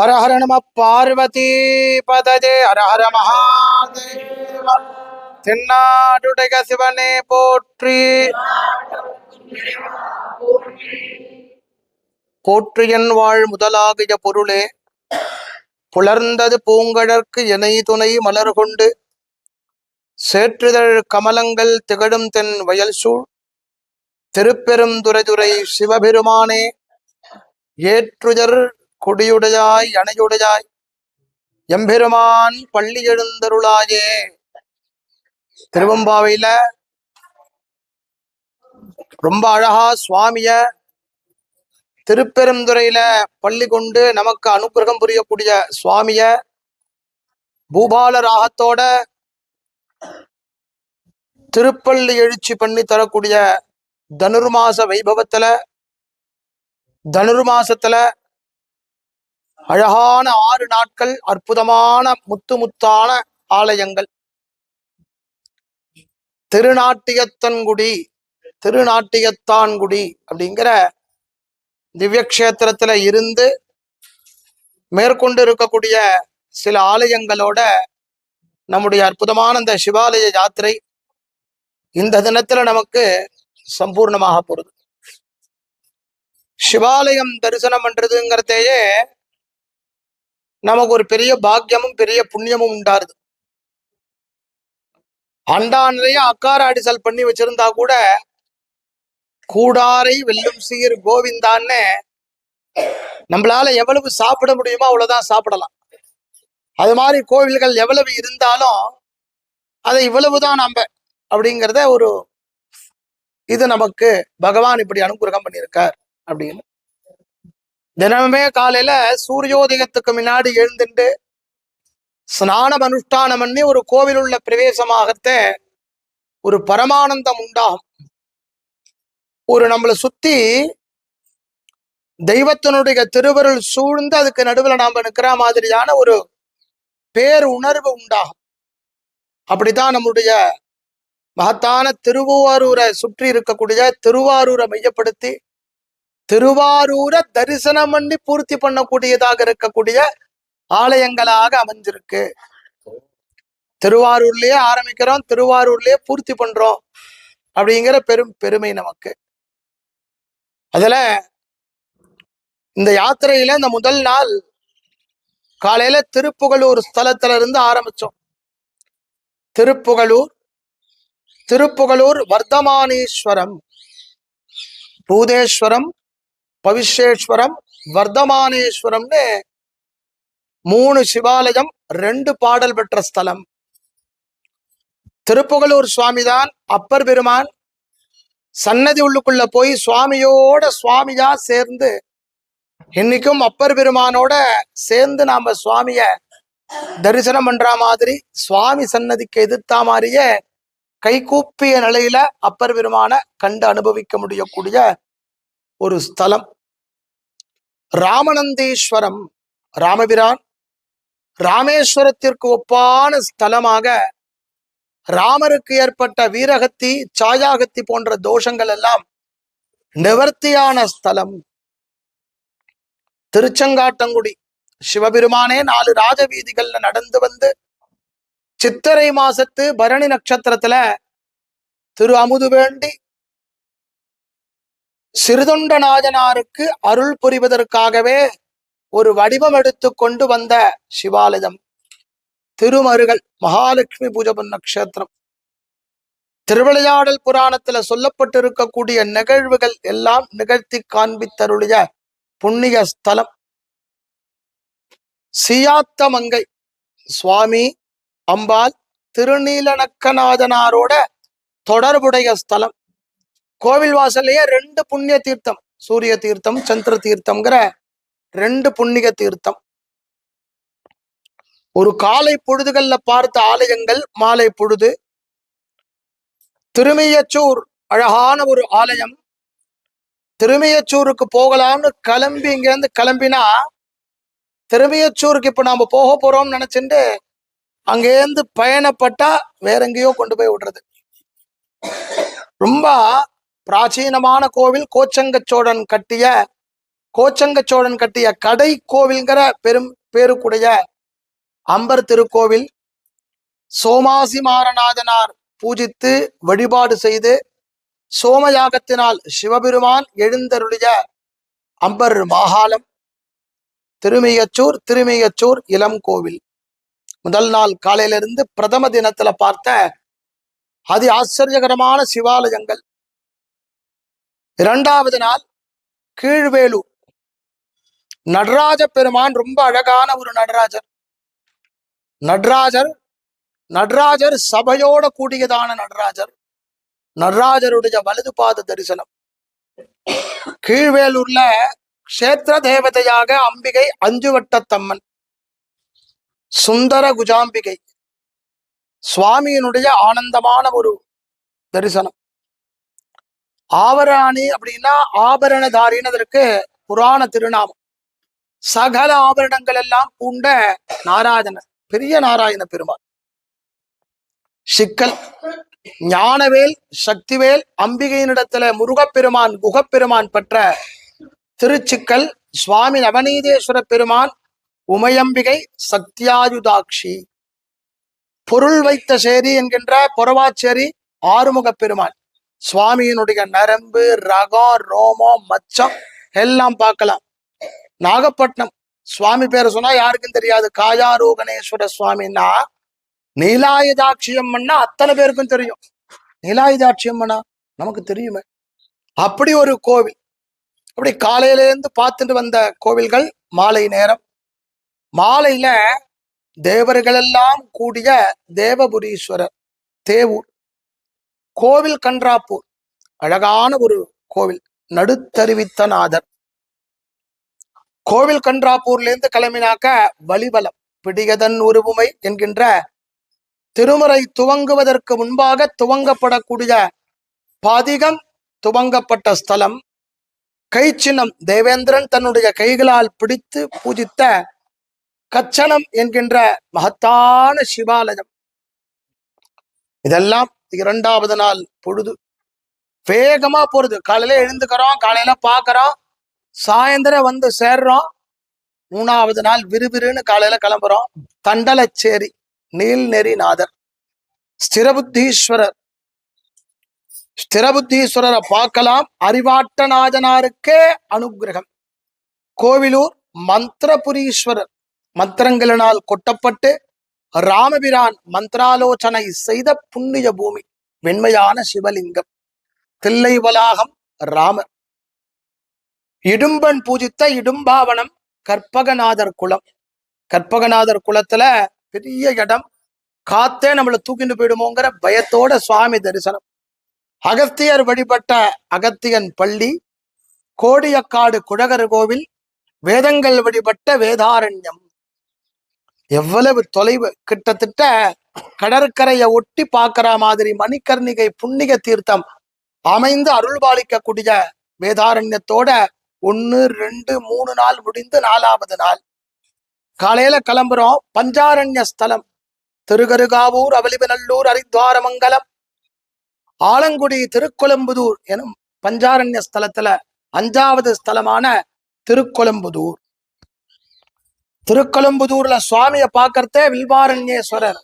ஹர ஹர நம பார்வதி பதஜே ஹர ஹர மகாதேவ தென்னாடுடைய சிவனே போற்றி போற்றியன் வாழ் முதலாகிய பொருளே புலர்ந்தது பூங்கழற்கு இணை துணை மலர் கொண்டு சேற்றுதழ் கமலங்கள் திகழும் தென் வயல் சூழ் திருப்பெரும் துரைதுரை சிவபெருமானே ஏற்றுதர் கொடியுடையாய் அணையுடையாய் எம்பெருமான் பள்ளி எழுந்தருளாயே. திருவம்பாவையில ரொம்ப அழகா சுவாமிய திருப்பெருந்துறையில பள்ளி கொண்டு நமக்கு அனுகிரகம் புரியக்கூடிய சுவாமிய பூபால ராகத்தோட திருப்பள்ளி எழுச்சி பண்ணி தரக்கூடிய தனுர்மாச வைபவத்துல தனுர்மாசத்துல அழகான ஆறு நாட்கள் அற்புதமான முத்து முத்தான ஆலயங்கள். திருநாட்டியத்தன்குடி திருநாட்டியத்தான்குடி அப்படிங்கிற திவ்யக்ஷேத்திரத்துல இருந்து மேற்கொண்டு இருக்கக்கூடிய சில ஆலயங்களோட நம்முடைய அற்புதமான இந்த சிவாலய யாத்திரை இந்த தினத்துல நமக்கு சம்பூர்ணமாக போறது சிவாலயம் தரிசனம் பண்றதுங்கிறதையே நமக்கு ஒரு பெரிய பாக்கியமும் பெரிய புண்ணியமும் உண்டாருது. அண்டா நிறைய அக்கார அடிசல் பண்ணி வச்சிருந்தா கூட கூடாரை வெல்லும் சீர் கோவிந்தான்னு நம்மளால எவ்வளவு சாப்பிட முடியுமோ அவ்வளவுதான் சாப்பிடலாம். அது மாதிரி கோவில்கள் எவ்வளவு இருந்தாலும் அதை இவ்வளவுதான் நம்ம அப்படிங்கிறத ஒரு இது நமக்கு பகவான் இப்படி அனுகிரகம் பண்ணியிருக்கார் அப்படின்னு. தினமுமே காலையில சூரியோதயத்துக்கு முன்னாடி எழுந்துட்டு ஸ்நானம் அனுஷ்டானம் பண்ணி ஒரு கோவில் உள்ள பிரவேசமாகத்த ஒரு பரமானந்தம் உண்டாகும். ஒரு நம்மளை சுத்தி தெய்வத்தினுடைய திருவருள் சூழ்ந்து அதுக்கு நடுவுல நாம நிக்கிற மாதிரியான ஒரு பேர் உணர்வு உண்டாகும். அப்படித்தான் நம்முடைய மகத்தான திருவாரூரை சுற்றி இருக்கக்கூடிய திருவாரூரை மையப்படுத்தி திருவாரூரை தரிசனம் பண்ணி பூர்த்தி பண்ணக்கூடியதாக இருக்கக்கூடிய ஆலயங்களாக அமைஞ்சிருக்கு. திருவாரூர்லயே ஆரம்பிக்கிறோம் திருவாரூர்லயே பூர்த்தி பண்றோம் அப்படிங்கிற பெரும் பெருமை நமக்கு. அதுல இந்த யாத்திரையில இந்த முதல் நாள் காலையில திருப்புகலூர் ஸ்தலத்துல இருந்து ஆரம்பிச்சோம். திருப்புகலூர் திருப்புகலூர் வர்த்தமானீஸ்வரம் பூதேஸ்வரம் பவிஷேஸ்வரம் வர்தமானேஸ்வரம்னு மூணு சிவாலயம் ரெண்டு பாடல் பெற்ற ஸ்தலம். திருப்புகலூர் சுவாமிதான் அப்பர் பெருமான். சன்னதி உள்ளுக்குள்ள போய் சுவாமியோட சுவாமியா சேர்ந்து இன்னைக்கும் அப்பர் பெருமானோட சேர்ந்து நாம சுவாமிய தரிசனம் பண்ற மாதிரி சுவாமி சன்னதிக்கு எதிர்த்தா மாதிரியே கைகூப்பிய நிலையில அப்பர் பெருமான கண்டு அனுபவிக்க முடியக்கூடிய ஒரு ஸ்தலம். ராமநந்தீஸ்வரம் ராமபிரான் ராமேஸ்வரத்திற்கு ஒப்பான ஸ்தலமாக ராமருக்கு ஏற்பட்ட வீரகத்தி சாயாகத்தி போன்ற தோஷங்கள் எல்லாம் நிவர்த்தியான ஸ்தலம். திருச்செங்காட்டங்குடி சிவபெருமானே நாலு ராஜ வீதிகள்ல நடந்து வந்து சித்திரை மாசத்து பரணி நட்சத்திரத்துல திரு அமுது வேண்டி சிறுதொண்டநாதனாருக்கு அருள் புரிவதற்காகவே ஒரு வடிவம் எடுத்து கொண்டு வந்த சிவாலயம். திருமருகல் மகாலட்சுமி பூஜபன் நட்சத்திரம். திருவிளையாடல் புராணத்துல சொல்லப்பட்டிருக்கக்கூடிய நிகழ்வுகள் எல்லாம் நிகழ்த்தி காண்பித்தருளிய புண்ணிய ஸ்தலம். சியாத்த மங்கை சுவாமி அம்பாள் திருநீலநக்கநாதனாரோட தொடர்புடைய ஸ்தலம். கோவில் வாசல்லையே ரெண்டு புண்ணிய தீர்த்தம். சூரிய தீர்த்தம் சந்திர தீர்த்தம்ங்கிற ரெண்டு புண்ணிய தீர்த்தம். ஒரு காலை பொழுதுகள்ல பார்த்த ஆலயங்கள் மாலை பொழுது. திருமையச்சூர் அழகான ஒரு ஆலயம். திருமையச்சூருக்கு போகலாம்னு கிளம்பி இங்கேருந்து கிளம்பினா திருமையச்சூருக்கு இப்ப நாம போக போறோம்னு நினைச்சுட்டு அங்கேருந்து பயணப்பட்டா வேற எங்கேயோ கொண்டு போய் விடுறது. ரொம்ப பிராச்சீனமான கோவில் கோச்சங்கச்சோழன் கட்டிய கோச்சங்க சோழன் கட்டிய கடை கோவில்ங்கிற பெரும் பேருக்குடைய அம்பர் திருக்கோவில் சோமாசி மாரநாதனார் பூஜித்து வழிபாடு செய்து சோமயாகத்தினால் சிவபெருமான் எழுந்தருளிய அம்பர் மாகாளம் திருமியச்சூர் திருமியச்சூர் இளம் கோவில். முதல் நாள் காலையிலிருந்து பிரதம தினத்துல பார்த்த அதி ஆச்சரியகரமான சிவாலயங்கள். இரண்டாவது நாள் கீழ்வேலூர். நடராஜ பெருமான் ரொம்ப அழகான ஒரு நடராஜர். நடராஜர் நடராஜர் சபையோட கூடியதான நடராஜர். நடராஜருடைய வலது பாத தரிசனம். கீழ்வேலூர்ல கஷேத்திர தேவதையாக அம்பிகை அஞ்சுவட்டத்தம்மன். சுந்தர குஜாம்பிகை. சுவாமியினுடைய ஆனந்தமான ஒரு தரிசனம். ஆவராணி அப்படின்னா ஆபரணதாரின்னு அதற்கு புராண திருநாமம். சகல ஆபரணங்கள் எல்லாம் பூண்ட நாராயணன் பெரிய நாராயண பெருமாள் சிக்கல் ஞானவேல் சக்திவேல் அம்பிகையினிடத்துல முருகப்பெருமான் குகப்பெருமான் பெற்ற திருச்சிக்கல் சுவாமி நவநீதேஸ்வர பெருமான் உமையம்பிகை சத்யாயுதாட்சி பொருள் வைத்த சேரி என்கின்ற பொறவாச்சேரி ஆறுமுக பெருமான். சுவாமியினுடைய நரம்பு ரகம் ரோமம் மச்சம் எல்லாம் பார்க்கலாம். நாகப்பட்டினம் சுவாமி பேர் சொன்னா யாருக்கும் தெரியாது. காயாரோகணேஸ்வர சுவாமின்னா நீலாயுதாட்சி அம்மன்னா அத்தனை பேருக்கும் தெரியும். நீலாயுதாட்சி அம்மனா நமக்கு தெரியுமே. அப்படி ஒரு கோவில். அப்படி காலையில இருந்து பார்த்துட்டு வந்த கோவில்கள் மாலை நேரம். மாலையில தேவர்கள் எல்லாம் கூடிய தேவபுரீஸ்வரர் தேவூர். கோவில் கன்றாப்பூர். அழகான ஒரு கோவில். நடுத்தருவித்தநாதர். கோவில் கன்றாப்பூர்ல இருந்து கிளம்பினாக்க வலிபலம் பிடியதன் உருவுமை என்கின்ற திருமுறை துவங்குவதற்கு முன்பாக துவங்கப்படக்கூடிய பாதிகம் துவங்கப்பட்ட ஸ்தலம். கை சின்னம் தேவேந்திரன் தன்னுடைய கைகளால் பிடித்து பூஜித்த கச்சனம் என்கின்ற மகத்தான சிவாலயம். இதெல்லாம் இரண்டாவது நாள் பொழுது. வேகமா போறது. காலையில எழுந்துக்கிறோம் காலையில பாக்குறோம் சாயந்தரம் வந்து சேர்றோம். மூணாவது நாள் விறுவிறுன்னு காலையில கிளம்புறோம். தண்டலச்சேரி நீல்நெறிநாதர் ஸ்திரபுத்தீஸ்வரர். ஸ்திரபுத்தீஸ்வரரை பார்க்கலாம். அறிவாட்டநாதனாருக்கே அனுகிரகம். கோவிலூர் மந்திரபுரீஸ்வரர். மந்திரங்களினால் கொட்டப்பட்டு ராமபிரான் மந்திராலோசனை செய்த புண்ணிய பூமி வெண்மையான சிவலிங்கம் தில்லை வளாகம் ராமர். இடும்பன் பூஜித்த இடும்பாவனம் கற்பகநாதர் குலம் கற்பகநாதர் குலத்துல பெரிய இடம். காத்தே நம்மளை தூக்கிட்டு போயிடுமோங்கிற பயத்தோட சுவாமி தரிசனம். அகத்தியர் வழிபட்ட அகத்தியன் பள்ளி கோடியக்காடு குழகர் கோவில் வேதங்கள் வழிபட்ட வேதாரண்யம். எவ்வளவு தொலைவு? கிட்டத்தட்ட கடற்கரையை ஒட்டி பார்க்கிற மாதிரி மணிக்கர்ணிகை புண்ணிய தீர்த்தம் அமைந்து அருள்பாலிக்கக்கூடிய வேதாரண்யத்தோட ஒன்னு ரெண்டு மூணு நாள் முடிந்து நாலாவது நாள். காலையில கிளம்புறோம். பஞ்சாரண்ய ஸ்தலம். திருகருகாவூர் அவலிவநல்லூர் அரித்வாரமங்கலம் ஆலங்குடி திருக்கொலம்புதூர் எனும் பஞ்சாரண்ய ஸ்தலத்துல அஞ்சாவது ஸ்தலமான திருக்கொலம்புதூர் திருக்கழும்புதூர்ல சுவாமிய பார்க்கறதே வில்வாரண்யேஸ்வரர்.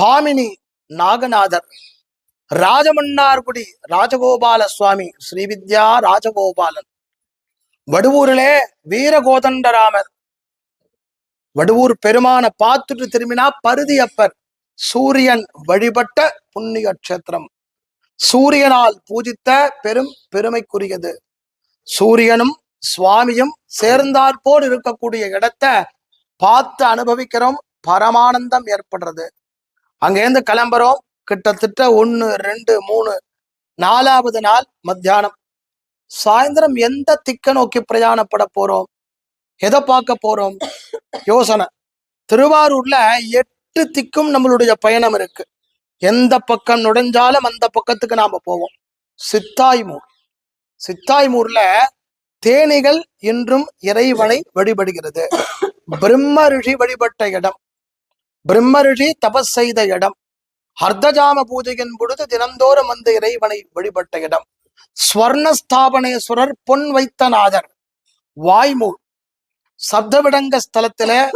பாமினி நாகநாதர். ராஜமன்னார்குடி ராஜகோபால சுவாமி ஸ்ரீவித்யா ராஜகோபாலன். வடுவூரிலே வீரகோதண்டராமர். வடுவூர் பெருமான பார்த்துட்டு திரும்பினா பருதியப்பர். சூரியன் வழிபட்ட புண்ணிய கஷேத்திரம். சூரியனால் பூஜித்த பெரும் பெருமைக்குரியது. சூரியனும் சுவாமியும் சேர்ந்தாற்போடு இருக்கக்கூடிய இடத்தை பார்த்து அனுபவிக்கிறோம். பரமானந்தம் ஏற்படுறது. அங்கேருந்து கிளம்புறோம். கிட்டத்தட்ட ஒன்று ரெண்டு மூணு நாலாவது நாள் மத்தியானம். சாயந்தரம் எந்த திக்க நோக்கி பிரயாணப்பட போறோம்? எதை பார்க்க போறோம்? யோசனை. திருவாரூர்ல எட்டு திக்கும் நம்மளுடைய பயணம் இருக்கு. எந்த பக்கம் நுழைஞ்சாலும் அந்த பக்கத்துக்கு நாம போவோம். சித்தாய்மூர். சித்தாய்மூர்ல தேனிகள் இன்றும் இறைவனை வழிபடுகிறது. பிரம்ம ரிஷி வழிபட்ட இடம். பிரம்ம ரிஷி தபஸ் செய்த இடம். அர்த்தஜாம பூஜையின் பொழுது தினந்தோறும் அந்த இறைவனை வழிபட்ட இடம். ஸ்வர்ணஸ்தாபனேஸ்வரர் பொன் வைத்த நாதர். வாய்மூல். சப்த விடங்க ஸ்தலத்திலே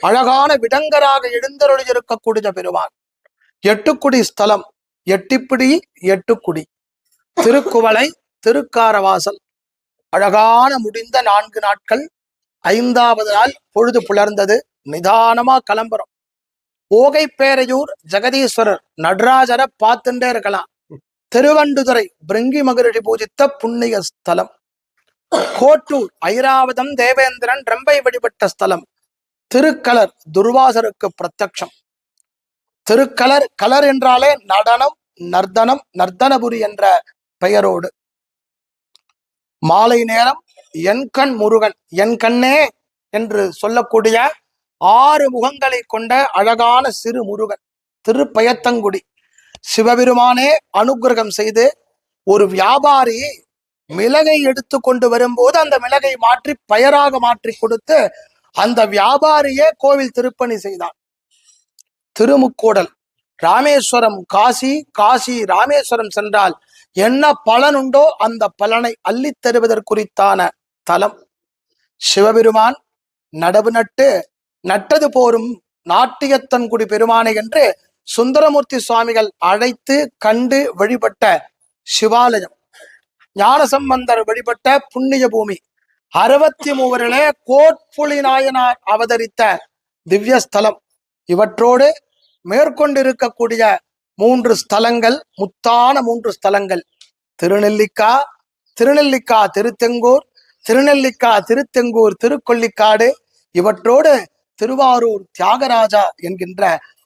அழகான விடங்கராக எழுந்தருளியிருக்கக்கூடிய பெருமான். எட்டுக்குடி ஸ்தலம். எட்டிப்பிடி எட்டுக்குடி. திருக்குவளை திருக்காரவாசல். அழகான முடிந்த நான்கு நாட்கள். ஐந்தாவது நாள் பொழுது புலர்ந்தது. நிதானமா கிளம்புறோம். ஓகை பேரையூர் ஜெகதீஸ்வரர் நடராஜரை பார்த்துட்டே இருக்கலாம். திருவண்டுதுறை பிருங்கி மகரிஷி பூஜித்த புண்ணிய ஸ்தலம். கோட்டூர் ஐராவதம் தேவேந்திரன் ரம்பை வழிபட்ட ஸ்தலம். திருக்கலர் துர்வாசருக்கு பிரத்யக்ஷம். திருக்கலர் கலர் என்றாலே நடனம் நர்தனம் நர்தனபுரி என்ற பெயரோடு. மாலை நேரம் என் கண் முருகன் என் கண்ணே என்று சொல்லக்கூடிய ஆறு முகங்களை கொண்ட அழகான சிறு முருகன் திருப்பயத்தங்குடி. சிவபெருமானே அனுக்கிரகம் செய்து ஒரு வியாபாரி மிளகை எடுத்து கொண்டு வரும்போது அந்த மிளகை மாற்றி பயராக மாற்றி கொடுத்து அந்த வியாபாரியே கோவில் திருப்பணி செய்தான். திருமுக்கூடல் ராமேஸ்வரம் காசி காசி ராமேஸ்வரம் சென்றால் என்ன பலனுண்டோ அந்த பலனை அள்ளித் தருவதற்குறித்தான தலம். சிவபெருமான் நடவு நட்டு நட்டது போரும் நாட்டியத்தன்குடி பெருமானை என்று சுந்தரமூர்த்தி சுவாமிகள் அழைத்து கண்டு வழிபட்ட சிவாலயம். ஞானசம்பந்தர் வழிபட்ட புண்ணிய பூமி. அறுபத்தி மூவரிலே கோட்புலி நாயனார் அவதரித்த திவ்யஸ்தலம். இவற்றோடு மேற்கொண்டிருக்கக்கூடிய மூன்று ஸ்தலங்கள் முத்தான மூன்று ஸ்தலங்கள். திருநெல்லிக்கா திருநெல்லிக்கா திருத்தெங்கூர் திருநெல்லிக்கா திருத்தெங்கூர் திருக்கொள்ளிக்காடு இவற்றோடு திருவாரூர் தியாகராஜா என்கின்ற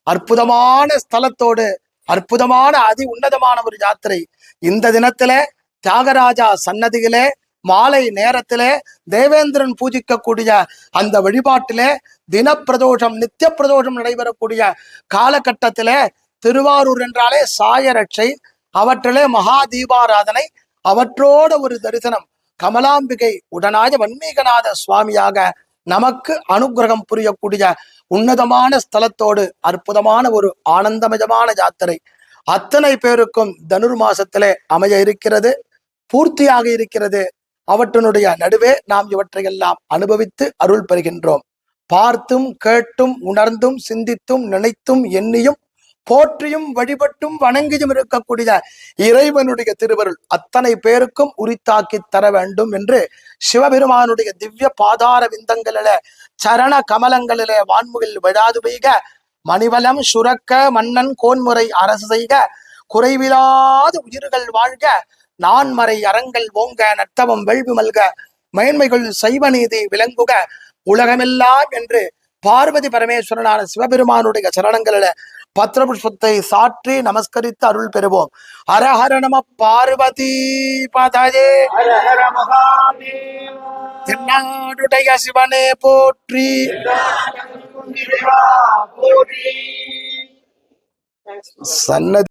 அற்புதமான ஸ்தலத்தோடு அற்புதமான அதி உன்னதமான ஒரு யாத்திரை. இந்த தினத்துல தியாகராஜா சன்னதியிலே மாலை நேரத்திலே தேவேந்திரன் பூஜிக்கக்கூடிய அந்த வழிபாட்டிலே தினப்பிரதோஷம் நித்திய பிரதோஷம் நடைபெறக்கூடிய காலகட்டத்திலே திருவாரூர் என்றாலே சாயரட்சை அவற்றிலே மகா தீபாராதனை அவற்றோட ஒரு தரிசனம். கமலாம்பிகை உடனாய வன்மீகநாத சுவாமியாக நமக்கு அனுகிரகம் புரியக்கூடிய உன்னதமான ஸ்தலத்தோடு அற்புதமான ஒரு ஆனந்தமயமான யாத்திரை. அத்தனை பேருக்கும் தனுர் மாசத்திலே அமைய இருக்கிறது பூர்த்தியாக இருக்கிறது. அவற்றினுடைய நடுவே நாம் இவற்றையெல்லாம் அனுபவித்து அருள் பெறுகின்றோம். பார்த்தும் கேட்டும் உணர்ந்தும் சிந்தித்தும் நினைத்தும் எண்ணியும் போற்றியும் வழிபட்டும் வணங்கியும் இருக்கக்கூடிய இறைவனுடைய திருவருள் அத்தனை பேருக்கும் உரித்தாக்கி தர வேண்டும் என்று சிவபெருமானுடைய திவ்ய பாதார விந்தங்களில சரண கமலங்களிலே வான்முகில் விழாது பெய்க. மணிவலம் சுரக்க மன்னன் கோன்முறை அரசு செய்க. குறைவிலாத உயிர்கள் வாழ்க. நான்மறை அறங்கள் ஓங்க நத்தவம் வெள்வி மல்க. மேன்மைகள் சைவ நீதி விளங்குக. உலகமெல்லாம் என்று பார்வதி பரமேஸ்வரனான சிவபெருமானுடைய சரணங்களில பத்திர புஷ்பத்தை சாற்றி நமஸ்கரித்து அருள் பெறுவோம். ஹரஹர நம பார்வதி மகாதேவா. தென்னாடுடைய சிவனே போற்றி. சன்னதி